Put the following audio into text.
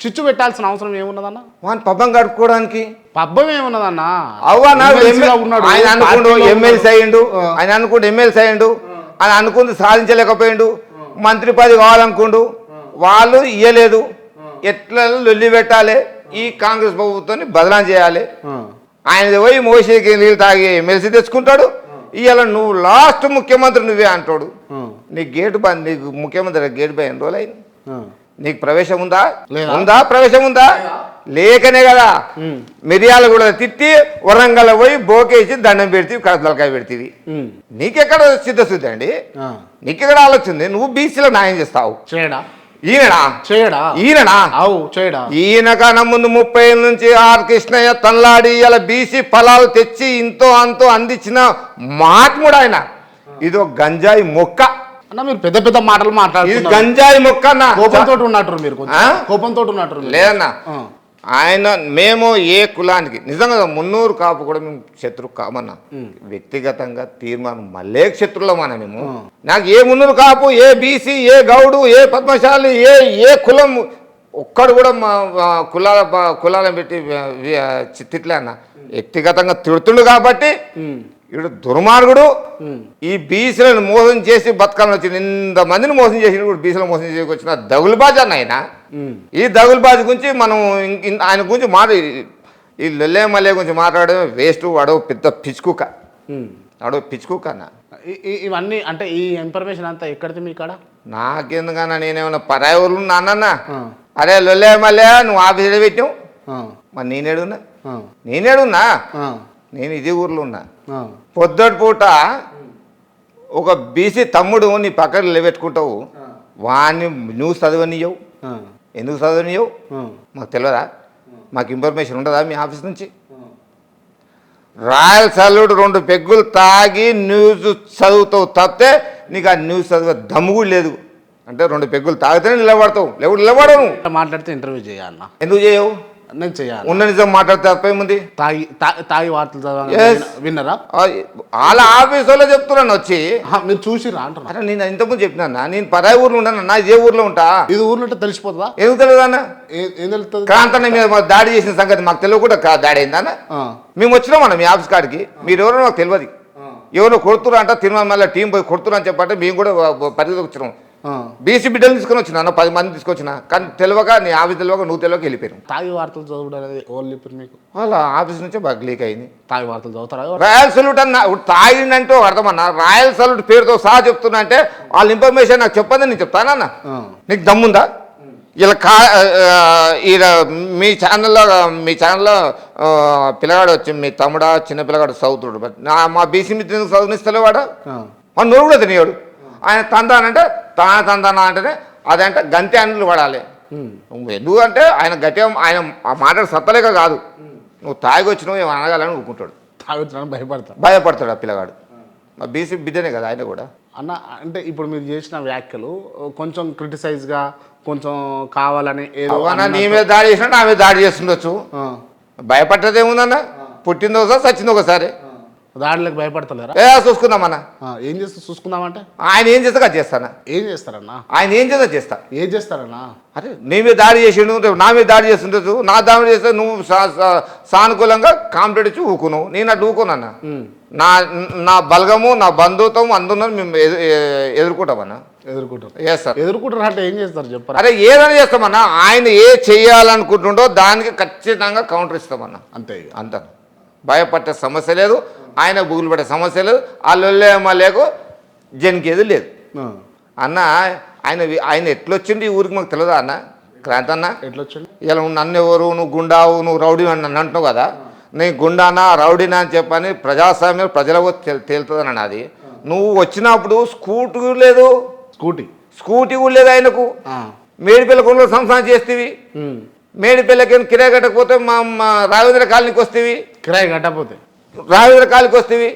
చిచ్చు పెట్టాల్సిన అవసరం ఏమున్నదన్న? వాని పబ్బం గడుపుకోవడానికి పబ్బం ఏమున్నదన్న? ఉన్నాడు. ఆయన అనుకుండు పార్టీలో ఎమ్మెల్సీ. అయ్యిండు ఆయన అనుకుండు ఎమ్మెల్సీ అయ్యిండు ఆయన అనుకుంది సాధించలేకపోయిండు మంత్రి పది కావాలనుకుండు వాళ్ళు ఇయ్యలేదు. ఎట్లా లొల్లి పెట్టాలి. ఈ కాంగ్రెస్ ప్రభుత్వాన్ని బదనాం చేయాలి. ఆయన పోయి మోసేకి నీళ్ళు తాగి ఎమ్మెల్సీ తెచ్చుకుంటాడు. ఇవాళ నువ్వు లాస్ట్ ముఖ్యమంత్రి నువ్వే అంటాడు. నీ గేటు బంద్ నీకు ముఖ్యమంత్రి గేటు పై ఎన్ని రోజులు అయింది. నీకు ప్రవేశం ఉందా? ఉందా ప్రవేశం ఉందా? లేకనే కదా. మిరియాలు కూడా తిట్టి వరంగల్ పోయి బోకేసి దండం పెడితే కడతలకాయ పెడితే ఉమ్. నీకెక్కడ సిద్ధశుద్ధి అండి. నీకెక్కడ ఆలోచన నువ్వు బీసీలో న్యాయం చేస్తావు. ఈయననా? చేయడా? ఈయననా? అవు చేయడా? ఈయన కన్నా ముందు ముప్పై ఏళ్ళ నుంచి ఆర్ కృష్ణయ్య తల్లాడి ఇలా బీసీ ఫలాలు తెచ్చి ఇంతో అంతో అందించిన మహాత్ముడు ఆయన. ఇదో గంజాయి మొక్క. అన్న మీరు పెద్ద పెద్ద మాటలు మాట్లాడుతున్నారు. గంజాయి మొక్క కోపంతో ఉన్నట్టు మీరు? కోపంతో ఉన్నట్టు. లేదన్నా. ఆయన మేము ఏ కులానికి నిజంగా మున్నూరు కాపు కూడా మేము శత్రు కామన్నా. వ్యక్తిగతంగా తీర్మానం మళ్ళీ శత్రులమన్నా మేము. నాకు ఏ మున్నూరు కాపు ఏ బీసీ ఏ గౌడు ఏ పద్మశాలి ఏ ఏ కులం ఒక్కడు కూడా మా కులాల కులాలను పెట్టి తిట్లే అన్న. వ్యక్తిగతంగా తిడుతుండు కాబట్టి. ఇడు దుర్మార్గుడు. ఈ బీసీలను మోసం చేసి బతకాలని వచ్చిన ఇంతమందిని మోసం చేసి కూడా బీసీలను మోసం చేసి వచ్చిన దగులుబాజ్ అన్న ఆయన. ఈ దగులుబాజు గురించి మనం ఆయన గురించి మాట ఈ లొల్లే మల్లె గురించి మాట్లాడడం వేస్ట్ వాడు పెద్ద పిచ్చుకుక్క ఉమ్. వాడు పిచ్చుకుక్క అన్న ఇవన్నీ అంటే ఈ ఇన్ఫర్మేషన్ అంతా ఎక్కడిది మీ కాడ నాకెందుకన్నా నేనేమన్నా పరాయి ఊర్లు నాన్న. అరే లొల్లే మల్లె నువ్వు ఆఫీసులో పెట్టావు. మరి నేనేడున్నా. నేనేడున్నా. నేను ఇదే ఊర్లో ఉన్నా. పొద్దుటి పూట ఒక బీసీ తమ్ముడు నీ పక్కన నిలబెట్టుకుంటావు. వాడిని న్యూస్ చదవనియవు. ఎందుకు చదవనియవు. మాకు తెలియదా మాకు ఇన్ఫర్మేషన్ ఉండదా మీ ఆఫీస్ నుంచి? రాయల్ సల్యూట్ రెండు పెగ్గులు తాగి న్యూస్ చదువుతావు తప్పితే నీకు ఆ న్యూస్ చదివే దమ్ము కూడా లేదు. అంటే రెండు పెగ్గులు తాగితేనే నిలబడతావు. లేవు నిలబడవు నువ్వు. ఇట్లా మాట్లాడితే ఇంటర్వ్యూ చేయాలన్న. ఎందుకు చేయవు? నేను చేయాలి? ఉన్న నిజం మాట్లాడితే తప్పేముంది తాగి తాగి వార్తలు. విన్నరా? వాళ్ళ ఆఫీస్ వాళ్ళే చెప్తున్నాను వచ్చి. మీరు చూసిరా అంటున్నా. అరే నేను ఇంతకుముందు చెప్పినా నేను పరాయి ఊర్లో ఉంటాను నా ఇదే ఊర్లో ఉంటా? ఇది ఊర్లో ఉంటే తెలిసిపోతుందా? ఎందుకు తెలియదు అన్న ఏ- తెలుస్తుంది? క్రాంతన్న మీద దాడి చేసిన సంగతి మాకు తెలియకుండా దాడి అయిందన్న. మేము వచ్చినాం అన్న మీ ఆఫీస్ కాడికి. మీరు ఎవరో నాకు తెలియదు. ఎవరో కొడుతురు అంట తిరుమల మళ్ళీ టీం పోయి కొడుతురు అని చెప్పంటే మేము కూడా పరిధిలోకి వచ్చినాం. బీసీ బిడ్డలు తీసుకొని వచ్చిన పది మంది తీసుకొచ్చిన కానీ తెలియక నీ ఆఫీస్ తెలియక నువ్వు తెలియక వెళ్ళిపోయాను తాగి వార్తలు చదవడం అనేది ఓన్లీ ఇప్పుడు మీకు? వాళ్ళ ఆఫీస్ నుంచే బాగా లీక్ అయింది. తాగి వార్తలు చదువుతారా? రాయల్ సల్యూట్ అన్న తాగిందంటే అర్థమన్నా రాయల్ సల్యూట్ పేరుతో సహా చెప్తున్నా అంటే వాళ్ళ ఇన్ఫర్మేషన్ నాకు చెప్పదని నేను చెప్తానన్న. నీకు దమ్ముందా? ఇలా కా ఈడ మీ ఛానల్లో మీ ఛానల్లో పిల్లగాడు వచ్చి మీ తమ్ముడా చిన్న పిల్లగాడు చదువుతుడు బట్ నా మా బీసీ మిత్రులకు చదువునిస్తలే వాడు నోరు కూడా తినేవాడు. ఆయన తందానంటే తాన తందాన అంటేనే అదంటే గంతి అన్నులు పడాలి. ఉమ్. నువ్వు ఎందుకు అంటే ఆయన గట్టిగా ఆయన ఆ మాటలు సత్తలేక కాదు. నువ్వు తాగి వచ్చినావు ఏమో అనగాలని ఊరుకుంటాడు. తాగుతున్నాను భయపడతా భయపడతాడు ఆ పిల్లగాడు. బీసీ బిడ్డనే కదా ఆయన కూడా. అన్న అంటే ఇప్పుడు మీరు చేసిన వ్యాఖ్యలు కొంచెం క్రిటిసైజ్గా కొంచెం కావాలని ఏదో నీ మీద దాడి చేసినట్టు నా మీద దాడి చేస్తుండొచ్చు. ఆ. భయపడ్డది ఏముందన్న పుట్టింది ఒకసారి చచ్చింది ఒకసారి దాడులకు భయపడతలేరా? ఏ చూసుకుందామన్న ఆ, ఏం చేస్తే చూసుకుందామంటే? ఆయన ఏం చేస్తా అది చేస్తానా? ఏం చేస్తారన్నా? ఆయన ఏం చేస్తా చేస్తా? ఏం చేస్తారన్నా? అరే నీ మీద దాడి చేసిండు రేపు నా మీద దాడి చేస్తుండొచ్చు నా దాడి చేస్తే నువ్వు సా- సా- సానుకూలంగా కాంప్లీట్ ఇచ్చి ఊకును నేను అటు ఊకునన్నా ఉమ్. నా నా బలగము నా బంధుత్వం అందున్నది మేము ఎదు- ఎ- ఎదుర్కొంటామన్నా ఎదుర్కొంటారు చేస్తారు ఎదుర్కొంటారు అంటే ఏం చేస్తారు చెప్పరా? అరే ఏదైనా చేస్తామన్నా ఆయన ఏ చేయాలనుకుంటుండో దానికి ఖచ్చితంగా కౌంటర్ ఇస్తామన్నా అంతే ఇక. అంత భయపడే సమస్య లేదు ఆయన బుగులు పడే సమస్య లేదు అల్లొల్లే మళ్ళేకు జనికేది లేదు. అన్న ఆయన ఆయన ఎట్లొచ్చిండు ఈ ఊరికి మాకు తెలియదా అన్న? క్రాంతి అన్న? ఎట్లా వచ్చండి ఇలా నువ్వు నన్ను ఎవరు నువ్వు గుండావు నువ్వు రౌడీ అని నన్ను అంటున్నావు కదా నేను గుండానా రౌడీనా అని చెప్పని ప్రజాస్వామ్యం ప్రజలకు తెల్ తేలుతుందని అన్నది నువ్వు వచ్చినప్పుడు స్కూటీ లేదు. స్కూటీ? స్కూటీ కూడా లేదు ఆయనకు. మేడిపిల్ల కొండలో సంసారం చేస్తేవి. మేడిపిల్లకి కిరాయి కట్టకపోతే మా మా రాఘవేంద్ర కాలనీకి వస్తేవి. కిరాయి కట్టకపోతే. రాఘవేంద్ర కాలనీకి వస్తేవి